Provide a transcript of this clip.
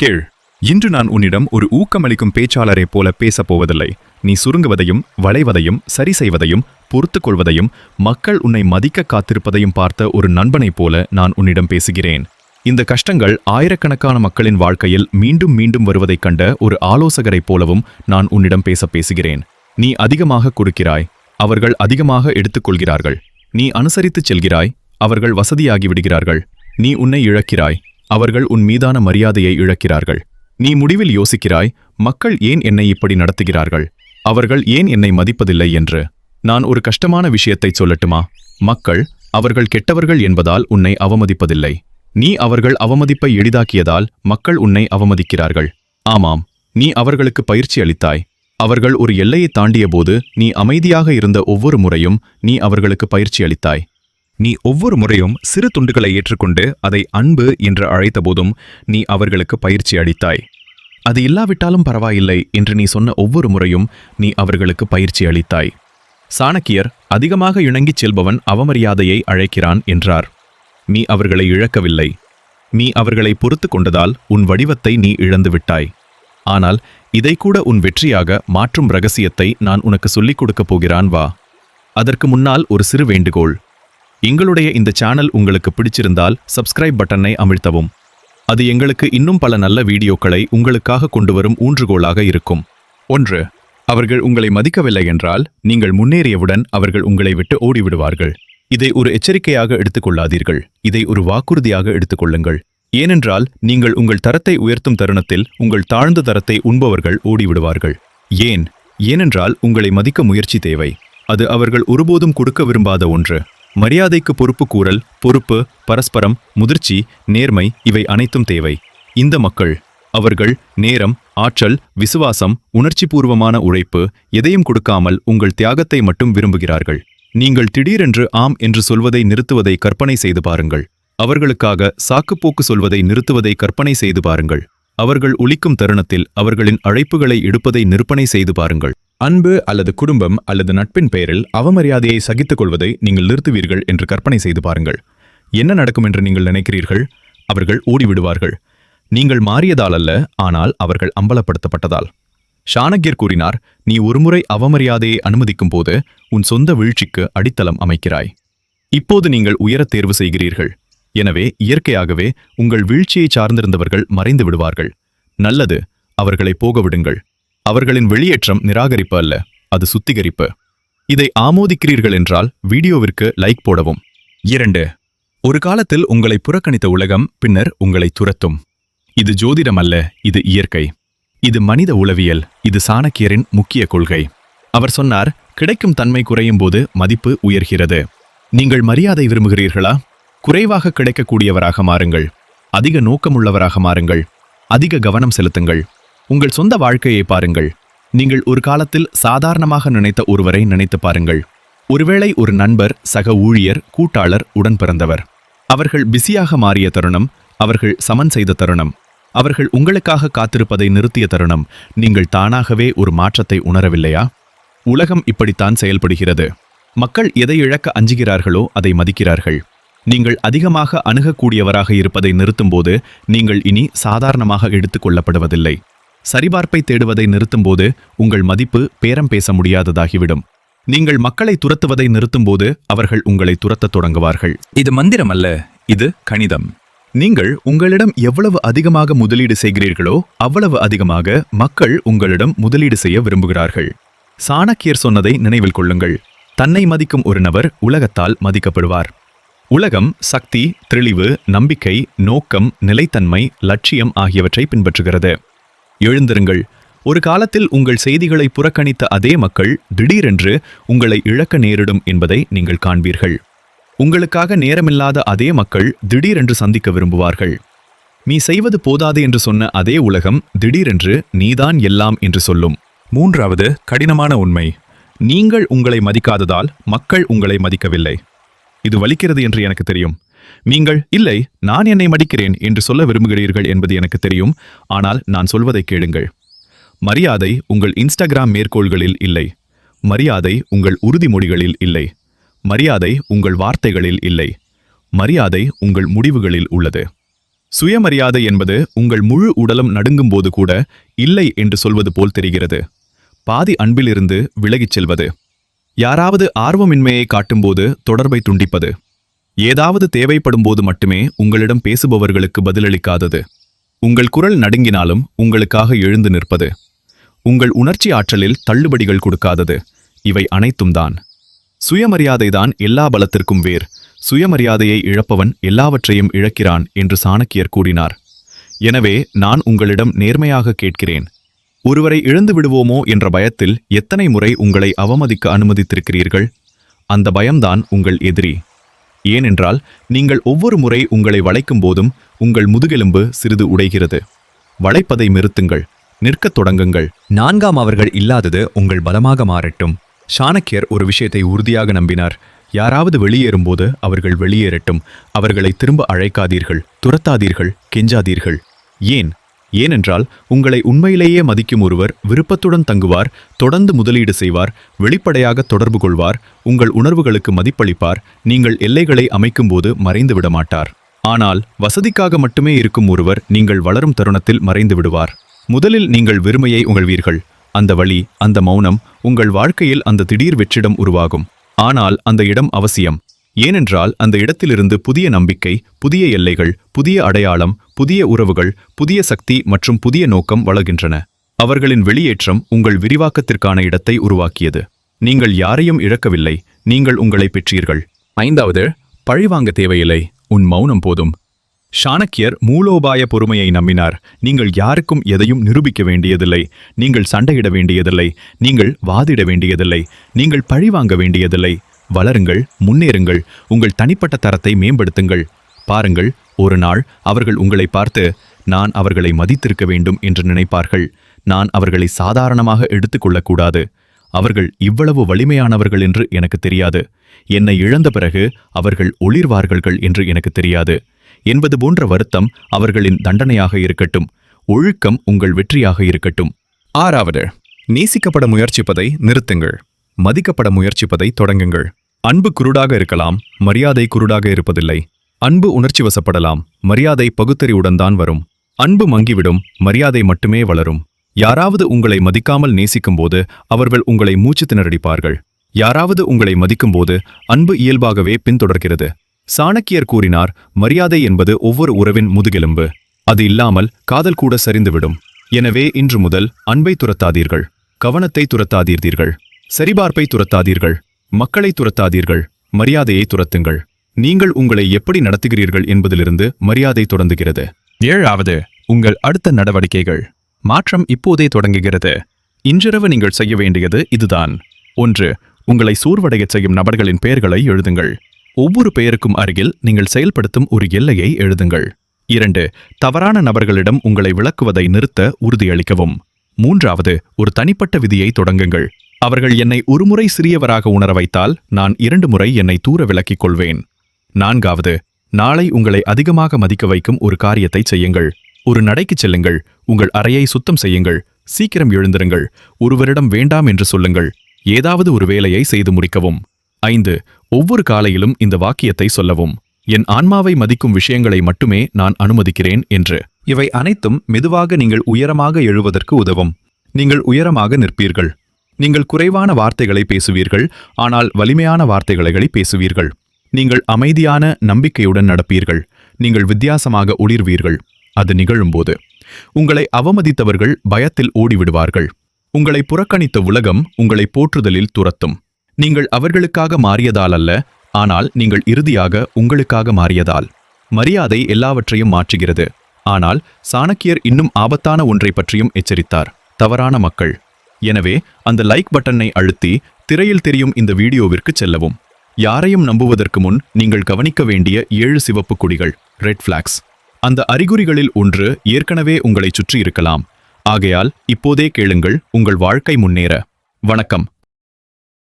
கேள். இன்று நான் உன்னிடம் ஒரு ஊக்கமளிக்கும் பேச்சாளரைப் போல பேசப் போவதில்லை நீ சுருங்குவதையும் வளைவதையும் சரி செய்வதையும் பொறுத்துக்கொள்வதையும் மக்கள் உன்னை மதிக்க காத்திருப்பதையும் பார்த்த ஒரு நண்பனைப் போல நான் உன்னிடம் பேசுகிறேன். இந்த கஷ்டங்கள் ஆயிரக்கணக்கான மக்களின் வாழ்க்கையில் மீண்டும் மீண்டும் வருவதைக் கண்ட ஒரு ஆலோசகரைப் போலவும் நான் உன்னிடம் பேச பேசுகிறேன். நீ அதிகமாக கொடுக்கிறாய். அவர்கள் அதிகமாக எடுத்துக்கொள்கிறார்கள். நீ அனுசரித்துச் செல்கிறாய். அவர்கள் வசதியாகி விடுகிறார்கள். நீ உன்னை இழக்கிறாய். அவர்கள் உன் மீதான மரியாதையை இழக்கிறார்கள். நீ முடிவில் யோசிக்கிறாய் மக்கள் ஏன் என்னை இப்படி நடத்துகிறார்கள்? அவர்கள் ஏன் என்னை மதிப்பதில்லை என்று. நான் ஒரு கஷ்டமான விஷயத்தைச் சொல்லட்டுமா? மக்கள் அவர்கள் கெட்டவர்கள் என்பதால் உன்னை அவமதிப்பதில்லை. நீ அவர்கள் அவமதிப்பை எளிதாக்கியதால் மக்கள் உன்னை அவமதிக்கிறார்கள். ஆமாம் நீ அவர்களுக்கு பயிற்சி அளித்தாய். அவர்கள் ஒரு எல்லையை தாண்டியபோது நீ அமைதியாக இருந்த ஒவ்வொரு முறையும் நீ அவர்களுக்கு பயிற்சி அளித்தாய். நீ ஒவ்வொரு முறையும் சிறு துண்டுகளை ஏற்றுக்கொண்டு அதை அன்பு என்று அழைத்தபோதும் நீ அவர்களுக்கு பயிற்சி அளித்தாய். அது இல்லாவிட்டாலும் பரவாயில்லை என்று நீ சொன்ன ஒவ்வொரு முறையும் நீ அவர்களுக்கு பயிற்சி அளித்தாய். சாணக்கியர் அதிகமாக இணங்கிச் செல்பவன் அவமரியாதையை அழைக்கிறான் என்றார். நீ அவர்களை இழக்கவில்லை. நீ அவர்களை பொறுத்து கொண்டதால் உன் வடிவத்தை நீ இழந்துவிட்டாய் ஆனால் இதை கூட உன் வெற்றியாக மாற்றும் ரகசியத்தை நான் உனக்கு சொல்லிக் கொடுக்கப் போகிறான் வா. அதற்கு முன்னால் ஒரு சிறு வேண்டுகோள். எங்களுடைய இந்த சேனல் உங்களுக்கு பிடிச்சிருந்தால் சப்ஸ்கிரைப் பட்டனை அமிழ்த்தவும். அது எங்களுக்கு இன்னும் பல நல்ல வீடியோக்களை உங்களுக்காக கொண்டு வரும் ஊன்றுகோலாக இருக்கும். ஒன்று அவர்கள் உங்களை மதிக்கவில்லை என்றால் நீங்கள் முன்னேறியவுடன் அவர்கள் உங்களை விட்டு ஓடிவிடுவார்கள். இதை ஒரு எச்சரிக்கையாக எடுத்துக்கொள்ளாதீர்கள். இதை ஒரு வாக்குறுதியாக எடுத்துக்கொள்ளுங்கள். ஏனென்றால் நீங்கள் உங்கள் தரத்தை உயர்த்தும் தருணத்தில் உங்கள் தாழ்ந்த தரத்தை உண்பவர்கள் ஓடிவிடுவார்கள். ஏன்? ஏனென்றால் உங்களை மதிக்க முயற்சி தேவை. அது அவர்கள் ஒருபோதும் கொடுக்க விரும்பாத ஒன்று. மரியாதைக்கு பொறுப்பு கூறல் பொறுப்பு பரஸ்பரம் முதிர்ச்சி நேர்மை இவை அனைத்தும் தேவை. இந்த மக்கள் அவர்கள் நேரம் ஆற்றல் விசுவாசம் உணர்ச்சிபூர்வமான உழைப்பு எதையும் கொடுக்காமல் உங்கள் தியாகத்தை மட்டும் விரும்புகிறார்கள். நீங்கள் திடீரென்று ஆம் என்று சொல்வதை நிறுத்துவதை கற்பனை செய்து பாருங்கள். அவர்களுக்காக சாக்குப்போக்கு சொல்வதை நிறுத்துவதை கற்பனை செய்து பாருங்கள். அவர்கள் ஒழிக்கும் தருணத்தில் அவர்களின் அழைப்புகளை எடுப்பதை நிற்பனை செய்து பாருங்கள். அன்பு அல்லது குடும்பம் அல்லது நட்பின் பெயரில் அவமரியாதையை சகித்துக் கொள்வதை நீங்கள் நிறுத்துவீர்கள் என்று கற்பனை செய்து பாருங்கள். என்ன நடக்கும் என்று நீங்கள் நினைக்கிறீர்கள்? அவர்கள் ஓடிவிடுவார்கள். நீங்கள் மாறியதால் அல்ல ஆனால் அவர்கள் அம்பலப்படுத்தப்பட்டதால். ஷானக்யர் கூறினார் நீ ஒருமுறை அவமரியாதையை அனுமதிக்கும் போது உன் சொந்த வீழ்ச்சிக்கு அடித்தளம் அமைக்கிறாய். இப்போது நீங்கள் உயரத் தேர்வு செய்கிறீர்கள். எனவே இயற்கையாகவே உங்கள் வீழ்ச்சியை சார்ந்திருந்தவர்கள் மறைந்து விடுவார்கள். நல்லது அவர்களை போக விடுங்கள் அவர்களின் வெளியேற்றம் நிராகரிப்பு அல்ல அது சுத்திகரிப்பு. இதை ஆமோதிக்கிறீர்கள் என்றால் வீடியோவிற்கு லைக் போடவும். இரண்டு ஒரு காலத்தில் உங்களை புறக்கணித்த உலகம் பின்னர் உங்களை துரத்தும். இது ஜோதிடம் அல்ல இது இயற்கை. இது மனித உளவியல் இது சாணக்கியரின் முக்கிய கொள்கை. அவர் சொன்னார் கிடைக்கும் தன்மை குறையும் போது மதிப்பு உயர்கிறது. நீங்கள் மரியாதை விரும்புகிறீர்களா? குறைவாக கிடைக்கக்கூடியவராக மாறுங்கள். அதிக நோக்கமுள்ளவராக மாறுங்கள். அதிக கவனம் செலுத்துங்கள். உங்கள் சொந்த வாழ்க்கையை பாருங்கள். நீங்கள் ஒரு காலத்தில் சாதாரணமாக நினைத்த ஒருவரை நினைத்து பாருங்கள். ஒருவேளை ஒரு நண்பர் சக ஊழியர் கூட்டாளர் உடன் பிறந்தவர். அவர்கள் பிஸியாக மாறிய தருணம் அவர்கள் சமன் செய்த தருணம். அவர்கள் உங்களுக்காக காத்திருப்பதை நிறுத்திய தருணம். நீங்கள் தானாகவே ஒரு மாற்றத்தை உணரவில்லையா? உலகம் இப்படித்தான் செயல்படுகிறது. மக்கள் எதை இழக்க அஞ்சுகிறார்களோ அதை மதிக்கிறார்கள். நீங்கள் அதிகமாக அணுகக்கூடியவராக இருப்பதை நிறுத்தும்போது நீங்கள் இனி சாதாரணமாக எடுத்துக் கொள்ளப்படுவதில்லை. சரிபார்ப்பை தேடுவதை நிறுத்தும்போது உங்கள் மதிப்பு பேரம் பேச முடியாததாகிவிடும். நீங்கள் மக்களை துரத்துவதை நிறுத்தும்போது அவர்கள் உங்களை துரத்தத் தொடங்குவார்கள். இது மந்திரம் அல்ல இது கணிதம். நீங்கள் உங்களிடம் எவ்வளவு அதிகமாக முதலீடு செய்கிறீர்களோ அவ்வளவு அதிகமாக மக்கள் உங்களிடம் முதலீடு செய்ய விரும்புகிறார்கள். சாணக்கியர் சொன்னதை நினைவில் கொள்ளுங்கள். தன்னை மதிக்கும் ஒரு நபர் உலகத்தால் மதிக்கப்படுவார். உலகம் சக்தி தெளிவு நம்பிக்கை நோக்கம் நிலைத்தன்மை லட்சியம் ஆகியவற்றை பின்பற்றுகிறது. எழுந்திருங்கள். ஒரு காலத்தில் உங்கள் செய்திகளை புறக்கணித்த அதே மக்கள் திடீரென்று உங்களை இழக்க நேரிடும் என்பதை நீங்கள் காண்பீர்கள். உங்களுக்காக நேரமில்லாத அதே மக்கள் திடீரென்று சந்திக்க விரும்புவார்கள். நீ செய்வது போதாது என்று சொன்ன அதே உலகம் திடீரென்று நீதான் எல்லாம் என்று சொல்லும். மூன்றாவது கடினமான உண்மை. நீங்கள் உங்களை மதிக்காததால் மக்கள் உங்களை மதிக்கவில்லை. இது வலிக்கிறது என்று எனக்கு தெரியும். நீங்கள் இல்லை நான் என்னை மடிக்கிறேன் என்று சொல்ல விரும்புகிறீர்கள் என்பது எனக்கு தெரியும். ஆனால் நான் சொல்வதை கேளுங்கள். மரியாதை உங்கள் இன்ஸ்டாகிராம் மேற்கோள்களில் இல்லை. மரியாதை உங்கள் உறுதிமொழிகளில் இல்லை. மரியாதை உங்கள் வார்த்தைகளில் இல்லை. மரியாதை உங்கள் முடிவுகளில் உள்ளது. சுயமரியாதை என்பது உங்கள் முழு உடலும் நடுங்கும்போது கூட இல்லை என்று சொல்வது போல் தெரிகிறது. பாதி அன்பிலிருந்து விலகிச் செல்வது. யாராவது ஆர்வமின்மையை காட்டும்போது தொடர்பை துண்டிப்பது. ஏதாவது தேவைப்படும் போது மட்டுமே உங்களிடம் பேசுபவர்களுக்கு பதிலளிக்காதது. உங்கள் குரல் நடுங்கினாலும் உங்களுக்காக எழுந்து நிற்பது. உங்கள் உணர்ச்சி ஆற்றலில் தள்ளுபடிகள் கொடுக்காதது. இவை அனைத்தும் தான். சுயமரியாதைதான் எல்லா பலத்திற்கும் வேர். சுயமரியாதையை இழப்பவன் எல்லாவற்றையும் இழக்கிறான் என்று சாணக்கியர் கூறினார். எனவே நான் உங்களிடம் நேர்மையாக கேட்கிறேன். ஒருவரை இழந்து விடுவோமோ என்ற பயத்தில் எத்தனை முறை உங்களை அவமதிக்க அனுமதித்திருக்கிறீர்கள்? அந்த பயம்தான் உங்கள் எதிரி. ஏனென்றால் நீங்கள் ஒவ்வொரு முறை உங்களை வளைக்கும் போதும் உங்கள் முதுகெலும்பு சிறிது உடைகிறது. வளைப்பதை நிறுத்துங்கள். நிற்கத் தொடங்குங்கள். நான்காம் அவர்கள் இல்லாதது உங்கள் பலமாக மாறட்டும். சாணக்கியர் ஒரு விஷயத்தை உறுதியாக நம்பினார். யாராவது வெளியேறும்போது அவர்கள் வெளியேறட்டும். அவர்களை திரும்ப அழைக்காதீர்கள். துரத்தாதீர்கள். கெஞ்சாதீர்கள். ஏன்? ஏனென்றால் உங்களை உண்மையிலேயே மதிக்கும் ஒருவர் விருப்பத்துடன் தங்குவார் தொடர்ந்து முதலீடு செய்வார் வெளிப்படையாக தொடர்பு கொள்வார் உங்கள் உணர்வுகளுக்கு மதிப்பளிப்பார் நீங்கள் எல்லைகளை அமைக்கும்போது மறைந்து விடமாட்டார். ஆனால் வசதிக்காக மட்டுமே இருக்கும் ஒருவர் நீங்கள் வளரும் தருணத்தில் மறைந்து விடுவார். முதலில் நீங்கள் வெறுமையை உங்கள்வீர்கள் அந்த வழி அந்த மௌனம் உங்கள் வாழ்க்கையில் அந்த திடீர் வெற்றிடம் உருவாகும். ஆனால் அந்த இடம் அவசியம். ஏனென்றால் அந்த இடத்திலிருந்து புதிய நம்பிக்கை புதிய எல்லைகள் புதிய அடையாளம் புதிய உறவுகள் புதிய சக்தி மற்றும் புதிய நோக்கம் வளர்கின்றன. அவர்களின் வெளியேற்றம் உங்கள் விரிவாக்கத்திற்கான இடத்தை உருவாக்கியது. நீங்கள் யாரையும் இழக்கவில்லை. நீங்கள் உங்களை பெற்றீர்கள். ஐந்தாவது பழிவாங்க தேவையில்லை. உன் மௌனம் போதும். சாணக்கியர் மூலோபாய பொறுமையை நம்பினார். நீங்கள் யாருக்கும் எதையும் நிரூபிக்க வேண்டியதில்லை. நீங்கள் சண்டையிட வேண்டியதில்லை. நீங்கள் வாதிட வேண்டியதில்லை. நீங்கள் பழிவாங்க வேண்டியதில்லை. வளருங்கள் முன்னேறுங்கள் உங்கள் தனிப்பட்ட தரத்தை மேம்படுத்துங்கள். பாருங்கள் ஒரு நாள் அவர்கள் உங்களை பார்த்து நான் அவர்களை மதித்திருக்க வேண்டும் என்று நினைப்பார்கள். நான் அவர்களை சாதாரணமாக எடுத்துக்கொள்ளக்கூடாது அவர்கள் இவ்வளவு வலிமையானவர்கள் என்று எனக்கு தெரியாது. என்னை இழந்த பிறகு அவர்கள் ஒளிர்வார்கள்கள் என்று எனக்கு தெரியாது. என்பது போன்ற வருத்தம் அவர்களின் தண்டனையாக இருக்கட்டும். ஒழுக்கம் உங்கள் வெற்றியாக இருக்கட்டும். ஆறாவது நேசிக்கப்பட முயற்சிப்பதை நிறுத்துங்கள். மதிக்கப்பட முயற்சிப்பதை தொடங்குங்கள். அன்பு குருடாக இருக்கலாம் மரியாதை குருடாக இருப்பதில்லை. அன்பு உணர்ச்சி வசப்படலாம் மரியாதை பகுத்தறிவுடன் தான் வரும். அன்பு மங்கிவிடும் மரியாதை மட்டுமே வளரும். யாராவது உங்களை மதிக்காமல் நேசிக்கும்போது அவர்கள் உங்களை மூச்சு திணறடிப்பார்கள். யாராவது உங்களை மதிக்கும்போது அன்பு இயல்பாகவே பின்தொடர்கிறது. சாணக்கியர் கூறினார் மரியாதை என்பது ஒவ்வொரு உறவின் முதுகெலும்பு. அது இல்லாமல் காதல் கூட சரிந்துவிடும். எனவே இன்று முதல் அன்பை துரத்தாதீர்கள். கவனத்தை துரத்தாதீர்தீர்கள் சரிபார்ப்பை துரத்தாதீர்கள். மக்களை துரத்தாதீர்கள் மரியாதையை துரத்துங்கள். நீங்கள் உங்களை எப்படி நடத்துகிறீர்கள் என்பதிலிருந்து மரியாதை தொடங்குகிறது. ஏழாவது உங்கள் அடுத்த நடவடிக்கைகள். மாற்றம் இப்போதே தொடங்குகிறது. இன்றிரவு நீங்கள் செய்ய வேண்டியது இதுதான். ஒன்று உங்களை சூர்வடையச் செய்யும் நபர்களின் பெயர்களை எழுதுங்கள். ஒவ்வொரு பெயருக்கும் அருகில் நீங்கள் செயல்படுத்தும் ஒரு எல்லையை எழுதுங்கள். இரண்டு தவறான நபர்களிடம் உங்களை விளக்குவதை நிறுத்த உறுதியளிக்கவும். மூன்றாவது ஒரு தனிப்பட்ட விதியை தொடங்குங்கள். அவர்கள் என்னை ஒருமுறை சிறியவராக உணர வைத்தால் நான் இரண்டு முறை என்னை தூர விலக்கிக் கொள்வேன். நான்காவது நாளை உங்களை அதிகமாக மதிக்க வைக்கும் ஒரு காரியத்தை செய்யுங்கள். ஒரு நடைக்குச் செல்லுங்கள். உங்கள் அறையை சுத்தம் செய்யுங்கள். சீக்கிரம் எழுந்திருங்கள். ஒருவரிடம் வேண்டாம் என்று சொல்லுங்கள். ஏதாவது ஒரு வேலையை செய்து முடிக்கவும். ஐந்து ஒவ்வொரு காலையிலும் இந்த வாக்கியத்தை சொல்லவும். என் ஆன்மாவை மதிக்கும் விஷயங்களை மட்டுமே நான் அனுமதிக்கிறேன் என்று. இவை அனைத்தும் மெதுவாக நீங்கள் உயரமாக எழுவதற்கு உதவும். நீங்கள் உயரமாக நிற்பீர்கள். நீங்கள் குறைவான வார்த்தைகளை பேசுவீர்கள் ஆனால் வலிமையான வார்த்தைகளை பேசுவீர்கள். நீங்கள் அமைதியான நம்பிக்கையுடன் நடப்பீர்கள் நீங்கள் வித்தியாசமாக ஒளிர்வீர்கள் அது நிகழும்போது. உங்களை அவமதித்தவர்கள் பயத்தில் ஓடிவிடுவார்கள். உங்களை புறக்கணித்த உலகம் உங்களை போற்றுதலில் துரத்தும். நீங்கள் அவர்களுக்காக மாறியதால் அல்ல ஆனால் நீங்கள் இறுதியாக உங்களுக்காக மாறியதால். மரியாதை எல்லாவற்றையும் மாற்றுகிறது. ஆனால் சாணக்கியர் இன்னும் ஆபத்தான ஒன்றை பற்றியும் எச்சரித்தார். தவறான மக்கள். எனவே அந்த லைக் பட்டனை அழுத்தி திரையில் தெரியும் இந்த வீடியோவிற்கு செல்லவும். யாரையும் நம்புவதற்கு முன் நீங்கள் கவனிக்க வேண்டிய ஏழு சிவப்பு கொடிகள் ரெட் ஃபிளாக்ஸ் அந்த அறிகுறிகளில் ஒன்று ஏற்கனவே உங்களை சுற்றி இருக்கலாம். ஆகையால் இப்போதே கேளுங்கள் உங்கள் வாழ்க்கை முன்னேற. வணக்கம்.